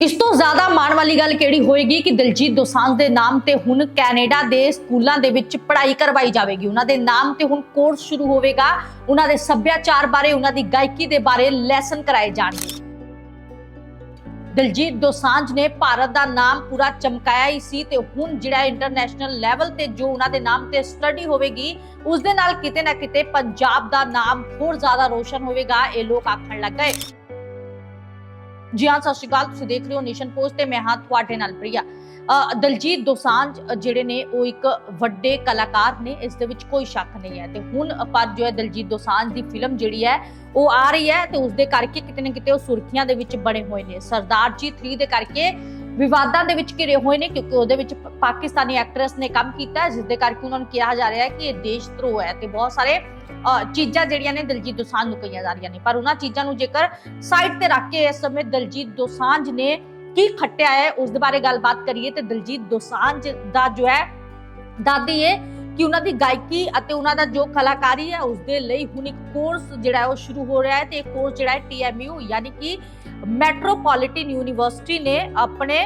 ਇਸ ਤੋਂ ਜ਼ਿਆਦਾ ਮਾਣ ਵਾਲੀ ਗੱਲ ਕਿਹੜੀ ਹੋਏਗੀ ਕਿ ਦਿਲਜੀਤ ਦੋਸਾਂਝ ਦੇ ਨਾਮ ਤੇ ਹੁਣ ਕੈਨੇਡਾ ਦੇ ਸਕੂਲਾਂ ਦੇ ਵਿੱਚ ਪੜ੍ਹਾਈ ਕਰਵਾਈ ਜਾਵੇਗੀ? ਉਹਨਾਂ ਦੇ ਨਾਮ ਤੇ ਹੁਣ ਕੋਰਸ ਸ਼ੁਰੂ ਹੋਵੇਗਾ। ਉਹਨਾਂ ਦੇ ਸੱਭਿਆਚਾਰ ਬਾਰੇ, ਉਹਨਾਂ ਦੀ ਗਾਇਕੀ ਦੇ ਬਾਰੇ ਲੈਸਨ ਕਰਾਏ ਜਾਣਗੇ। ਦਿਲਜੀਤ ਦੋਸਾਂਝ ਨੇ ਭਾਰਤ ਦਾ ਨਾਮ ਪੂਰਾ ਚਮਕਾਇਆ ਹੀ ਸੀ ਤੇ ਹੁਣ ਜਿਹੜਾ ਇੰਟਰਨੈਸ਼ਨਲ ਲੈਵਲ ਤੇ ਜੋ ਉਹਨਾਂ ਦੇ ਨਾਮ ਤੇ ਸਟੱਡੀ ਹੋਵੇਗੀ ਉਸ ਦੇ ਨਾਲ ਕਿਤੇ ਨਾ ਕਿਤੇ ਪੰਜਾਬ ਦਾ ਨਾਮ ਹੋਰ ਜ਼ਿਆਦਾ ਰੋਸ਼ਨ ਹੋਵੇਗਾ, ਇਹ ਲੋਕ ਆਖਣ ਲੱਗ ਗਏ। ਜੀ ਹਾਂ, ਸਤਿ ਸ਼੍ਰੀ ਅਕਾਲ, ਤੁਸੀਂ ਦੇਖ ਰਹੇ ਹੋ ਨੇਸ਼ਨ ਪੋਸਟ ਤੇ ਮੈਂ ਹਾਂ ਤੁਹਾਡੇ ਨਾਲ ਪ੍ਰਿਆ। ਦਲਜੀਤ ਦੋਸਾਂਝ ਜਿਹੜੇ ਨੇ ਉਹ ਇੱਕ ਵੱਡੇ ਕਲਾਕਾਰ ਨੇ, ਇਸ ਦੇ ਵਿੱਚ ਕੋਈ ਸ਼ੱਕ ਨਹੀਂ ਹੈ। ਤੇ ਹੁਣ ਪਰ ਜੋ ਹੈ ਦਲਜੀਤ ਦੋਸਾਂਝ ਦੀ ਫਿਲਮ ਜਿਹੜੀ ਹੈ, ਉਹ ਆ ਰਹੀ ਹੈ ਤੇ ਉਸ ਦੇ ਕਰਕੇ ਕਿਤੇ ਨਾ ਕਿਤੇ ਉਹ ਸੁਰਖੀਆਂ ਦੇ ਵਿੱਚ ਬਣੇ ਹੋਏ ਨੇ। ਸਰਦਾਰ ਜੀ 3 ਦੇ ਕਰਕੇ ਵਿਵਾਦਾਂ ਦੇ ਵਿੱਚ ਘਿਰੇ ਹੋਏ ਨੇ ਕਿਉਂਕਿ ਉਹਦੇ ਵਿੱਚ ਪਾਕਿਸਤਾਨੀ ਐਕਟਰੈਸ ਨੇ ਕੰਮ ਕੀਤਾ ਹੈ, ਜਿਸ ਦੇ ਕਰਕੇ ਉਹਨਾਂ ਨੂੰ ਕਿਹਾ ਜਾ ਰਿਹਾ ਹੈ ਕਿ ਇਹ ਦੇਸ਼ ਧਰੋਹ ਹੈ ਤੇ ਬਹੁਤ ਸਾਰੇ ਅ, ਚੀਜ਼ਾਂ ਜਿਹੜੀਆਂ ਨੇ ਦਲਜੀਤ ਦੋਸਾਂਝ ਨੂੰ ਕਹੀਆਂ ਜਾ ਰਹੀਆਂ ਨੇ। ਪਰ ਉਹਨਾਂ ਚੀਜ਼ਾਂ ਨੂੰ ਜੇਕਰ ਸਾਈਡ ਤੇ ਰੱਖ ਕੇ ਇਸ ਸਮੇਂ ਦਲਜੀਤ ਦੋਸਾਂਝ ਨੇ ਕੀ ਖੱਟਿਆ ਹੈ ਉਸ ਦੇ ਬਾਰੇ ਗੱਲਬਾਤ ਕਰੀਏ ਤੇ ਦਲਜੀਤ ਦੋਸਾਂਝ ਦਾ ਜੋ ਹੈ ਦਾਦੀ ਹੈ ਕਿ ਉਹਨਾਂ ਦੀ ਗਾਇਕੀ ਅਤੇ ਉਹਨਾਂ ਦਾ ਜੋ ਕਲਾਕਾਰੀ ਹੈ, ਉਸ ਦੇ ਲਈ ਹੁਣ ਇੱਕ ਕੋਰਸ ਜਿਹੜਾ ਹੈ, ਉਹ ਸ਼ੁਰੂ ਹੋ ਰਿਹਾ ਹੈ ਤੇ ਇਹ ਕੋਰਸ ਜਿਹੜਾ ਹੈ TMU ਯਾਨੀ ਕਿ ਮੈਟਰੋਪੋਲੀਟਨ ਯੂਨੀਵਰਸਿਟੀ ਨੇ ਆਪਣੇ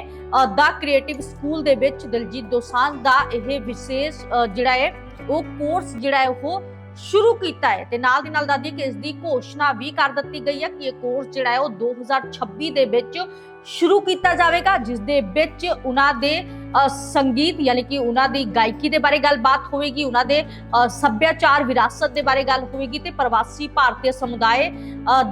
ਦਾ ਕ੍ਰੀਏਟਿਵ ਸਕੂਲ ਦੇ ਵਿੱਚ ਦਿਲਜੀਤ ਦੋਸਾਂਝ ਦਾ ਇਹ ਵਿਸ਼ੇਸ਼ ਜਿਹੜਾ ਹੈ, ਉਹ ਕੋਰਸ ਜਿਹੜਾ ਹੈ, ਉਹ ਸ਼ੁਰੂ ਕੀਤਾ ਹੈ ਤੇ ਨਾਲ ਦੀ ਨਾਲ ਦੱਸਦੀ ਕਿ ਇਸ ਦੀ ਘੋਸ਼ਣਾ ਵੀ ਕਰ ਦਿੱਤੀ ਗਈ ਹੈ ਕਿ ਇਹ ਕੋਰਸ ਜਿਹੜਾ ਹੈ ਉਹ 2026 ਦੇ ਵਿੱਚ ਸ਼ੁਰੂ ਕੀਤਾ ਜਾਵੇਗਾ, ਜਿਸ ਦੇ ਵਿੱਚ ਉਹਨਾਂ ਦੇ ਸੰਗੀਤ ਯਾਨੀ ਕਿ ਉਹਨਾਂ ਦੀ ਗਾਇਕੀ ਦੇ ਬਾਰੇ ਗੱਲਬਾਤ ਹੋਵੇਗੀ, ਉਹਨਾਂ ਦੇ ਸੱਭਿਆਚਾਰ ਵਿਰਾਸਤ ਦੇ ਬਾਰੇ ਗੱਲ ਹੋਵੇਗੀ ਤੇ ਪ੍ਰਵਾਸੀ ਭਾਰਤੀ ਸਮੁਦਾਇ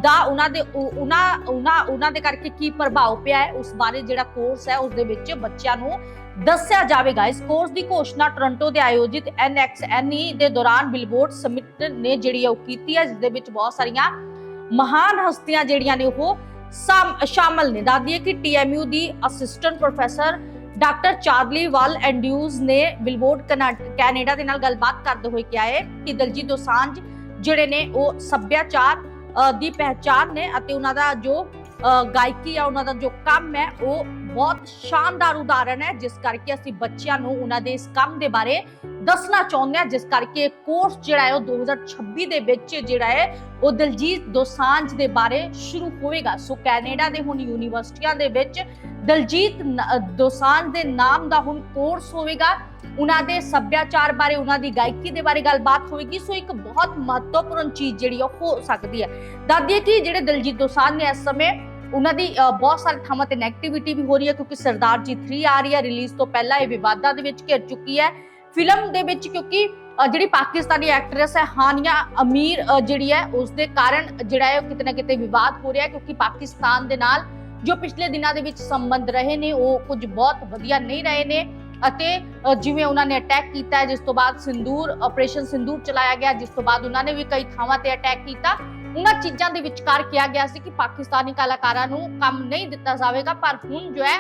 ਦਾ ਉਹਨਾਂ ਦੇ ਉਹਨਾਂ ਉਹਨਾਂ ਉਹਨਾਂ ਦੇ ਕਰਕੇ ਕੀ ਪ੍ਰਭਾਵ ਪਿਆ ਹੈ, ਉਸ ਬਾਰੇ ਜਿਹੜਾ ਕੋਰਸ ਹੈ, ਉਸ ਦੇ ਵਿੱਚ ਬੱਚਿਆਂ ਨੂੰ ਦੱਸਿਆ ਜਾਵੇਗਾ, ਇਸ ਕੋਰਸ ਦੀ ਘੋਸ਼ਣਾ ਟੋਰਾਂਟੋ ਦੇ ਆਯੋਜਿਤ NXNE ਦੇ ਦੌਰਾਨ ਬਿਲਬੋਰਡ ਸਮਿਟ ਨੇ ਜਿਹੜੀ ਉਹ ਕੀਤੀ ਹੈ ਜਿਸ ਦੇ ਵਿੱਚ ਬਹੁਤ ਸਾਰੀਆਂ ਮਹਾਨ ਹਸਤੀਆਂ ਜਿਹੜੀਆਂ ਨੇ ਉਹ ਸ਼ਾਮਲ ਨੇ। ਦੱਸਦੀ ਕਿ TMU ਦੀ assistant professor doctor Charlie Wall Andrews ਨੇ ਬਿਲਬੋਰਡ ਕੈਨੇਡਾ ਦੇ ਨਾਲ ਗੱਲਬਾਤ ਕਰਦੇ ਹੋਏ ਕਿਹਾ ਹੈ ਕਿ ਦਲਜੀਤ ਦੋਸਾਂਝ ਜਿਹੜੇ ਨੇ ਉਹ ਸੱਭਿਆਚਾਰ ਦੀ ਪਹਿਚਾਨ ਨੇ ਅਤੇ ਉਹਨਾਂ ਦਾ ਜੋ ਗਾਇਕੀ ਆ ਉਹਨਾਂ ਦਾ ਜੋ ਕੰਮ ਹੈ, ਉਹ ਬਹੁਤ ਸ਼ਾਨਦਾਰ ਉਦਾਹਰਣ ਹੈ, ਜਿਸ ਕਰਕੇ ਅਸੀਂ ਬੱਚਿਆਂ ਨੂੰ ਉਹਨਾਂ ਦੇ ਇਸ ਕੰਮ ਦੇ ਬਾਰੇ ਦੱਸਣਾ ਚਾਹੁੰਦੇ ਹਾਂ, ਜਿਸ ਕਰਕੇ ਕੋਰਸ ਜਿਹੜਾ ਹੈ ਉਹ 2026 ਦੇ ਵਿੱਚ ਜਿਹੜਾ ਹੈ, ਉਹ ਦਲਜੀਤ ਦੋਸਾਂਝ ਦੇ ਬਾਰੇ ਸ਼ੁਰੂ ਹੋਵੇਗਾ। ਸੋ ਕੈਨੇਡਾ ਦੇ ਹੁਣ ਯੂਨੀਵਰਸਿਟੀਆਂ ਦੇ ਵਿੱਚ ਦਲਜੀਤ ਦੋਸਾਂਝ ਦੇ ਨਾਮ ਦਾ ਹੁਣ ਕੋਰਸ ਹੋਵੇਗਾ। ਉਹਨਾਂ ਦੇ ਸੱਭਿਆਚਾਰ ਬਾਰੇ, ਉਹਨਾਂ ਦੀ ਗਾਇਕੀ ਦੇ ਬਾਰੇ ਗੱਲਬਾਤ ਹੋਵੇਗੀ। ਸੋ ਇੱਕ ਬਹੁਤ ਮਹੱਤਵਪੂਰਨ ਚੀਜ਼ ਜਿਹੜੀ ਉਹ ਹੋ ਸਕਦੀ ਹੈ। ਦਾਦੀਏ ਕਿ ਜਿਹੜੇ ਦਲਜੀਤ ਦੋਸਾਂਝ ਨੇ ਇਸ ਸਮੇਂ ਉਹਨਾਂ ਦੀ ਬਹੁਤ ਸਾਰੇ ਥਾਵਾਂ ਤੇ ਨੈਗੇਟਿਵਿਟੀ ਵੀ ਹੋ ਰਹੀ ਹੈ ਕਿਉਂਕਿ ਸਰਦਾਰ ਜੀ 3 ਆ ਰਹੀ ਹੈ ਰਿਲੀਜ਼ ਤੋਂ ਪਹਿਲਾਂ ਇਹ ਵਿਵਾਦਾਂ ਦੇ ਵਿੱਚ ਘਿਰ ਚੁੱਕੀ ਹੈ। ਫਿਲਮ ਦੇ ਵਿੱਚ ਕਿਉਂਕਿ ਜਿਹੜੀ ਪਾਕਿਸਤਾਨੀ ਐਕਟਰੈਸ ਹੈ ਹਾਨੀਆ ਅਮੀਰ ਜਿਹੜੀ ਹੈ ਉਸ ਦੇ ਕਾਰਨ ਜਿਹੜਾ ਹੈ ਉਹ ਕਿਤੇ ਨਾ ਕਿਤੇ ਵਿਵਾਦ ਹੋ ਰਿਹਾ ਹੈ ਕਿਉਂਕਿ ਪਾਕਿਸਤਾਨ ਦੇ ਨਾਲ ਜੋ ਪਿਛਲੇ ਦਿਨਾਂ ਦੇ ਵਿੱਚ ਸੰਬੰਧ ਰਹੇ ਨੇ, ਉਹ ਕੁਝ ਬਹੁਤ ਵਧੀਆ ਨਹੀਂ ਰਹੇ ਨੇ। ਅਤੇ ਜਿਵੇਂ ਉਹਨਾਂ ਨੇ ਅਟੈਕ ਕੀਤਾ ਜਿਸ ਤੋਂ ਬਾਅਦ ਸਿੰਦੂਰ ਆਪਰੇਸ਼ਨ ਸਿੰਦੂਰ ਚਲਾਇਆ ਗਿਆ ਜਿਸ ਤੋਂ ਬਾਅਦ ਉਹਨਾਂ ਨੇ ਵੀ ਕਈ ਥਾਵਾਂ ਤੇ ਅਟੈਕ ਕੀਤਾ। ਉਹਨਾਂ ਚੀਜ਼ਾਂ ਦੇ ਵਿਚਕਾਰ ਕਿਹਾ ਗਿਆ ਸੀ ਕਿ ਪਾਕਿਸਤਾਨੀ ਕਲਾਕਾਰਾਂ ਨੂੰ ਕੰਮ ਨਹੀਂ ਦਿੱਤਾ ਜਾਵੇਗਾ ਪਰ ਹੁਣ ਜੋ ਹੈ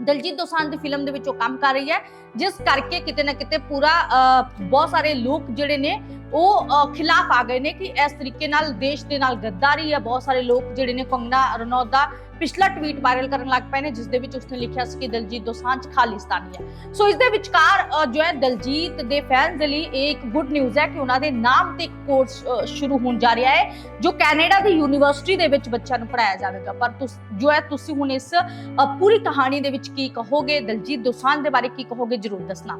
ਦਲਜੀਤ ਦੋਸਾਂਝ ਦੀ ਫਿਲਮ ਦੇ ਵਿੱਚ ਉਹ ਕੰਮ ਕਰ ਰਹੀ ਹੈ ਜਿਸ ਕਰਕੇ ਕਿਤੇ ਨਾ ਕਿਤੇ ਪੂਰਾ ਅ, ਬਹੁਤ ਸਾਰੇ ਲੋਕ ਜਿਹੜੇ ਨੇ ਉਹ ਖਿਲਾਫ ਆ ਗਏ ਨੇ ਕਿ ਇਸ ਤਰੀਕੇ ਨਾਲ ਦੇਸ਼ ਦੇ ਨਾਲ ਗੱਦਾਰੀ ਹੈ। ਬਹੁਤ ਸਾਰੇ ਲੋਕ ਜਿਹੜੇ ਨੇ ਕੰਗਨਾ ਰਣੌਤ ਦਾ ਪਿਛਲਾ ਟਵੀਟ ਵਾਇਰਲ ਕਰਨ ਲੱਗ ਪਏ ਨੇ, ਜਿਸ ਦੇ ਵਿੱਚ ਉਸਨੇ ਲਿਖਿਆ ਸੀ ਕਿ ਦਲਜੀਤ ਦੋਸਾਂਝ ਖਾਲਿਸਤਾਨੀ ਹੈ। ਸੋ ਇਸ ਦੇ ਵਿਚਕਾਰ ਜੋ ਹੈ ਦਲਜੀਤ ਦੇ ਫੈਨਸ ਦੇ ਲਈ ਇਹ ਇੱਕ ਗੁੱਡ ਨਿਊਜ਼ ਹੈ ਕਿ ਉਹਨਾਂ ਦੇ ਨਾਮ ਤੇ ਇੱਕ ਕੋਰਸ ਸ਼ੁਰੂ ਹੋਣ ਜਾ ਰਿਹਾ ਹੈ, ਜੋ ਕੈਨੇਡਾ ਦੀ ਯੂਨੀਵਰਸਿਟੀ ਦੇ ਵਿੱਚ ਬੱਚਿਆਂ ਨੂੰ ਪੜਾਇਆ ਜਾਵੇਗਾ। ਪਰ ਤੁਸ, ਜੋ ਹੈ ਤੁਸੀਂ ਹੁਣ ਇਸ ਪੂਰੀ ਕਹਾਣੀ ਦੇ ਵਿੱਚ ਕੀ ਕਹੋਗੇ? ਦਲਜੀਤ ਦੋਸਾਂਝ ਦੇ ਬਾਰੇ ਕੀ ਕਹੋਗੇ? ਜਰੂਰ ਦੱਸਣਾ।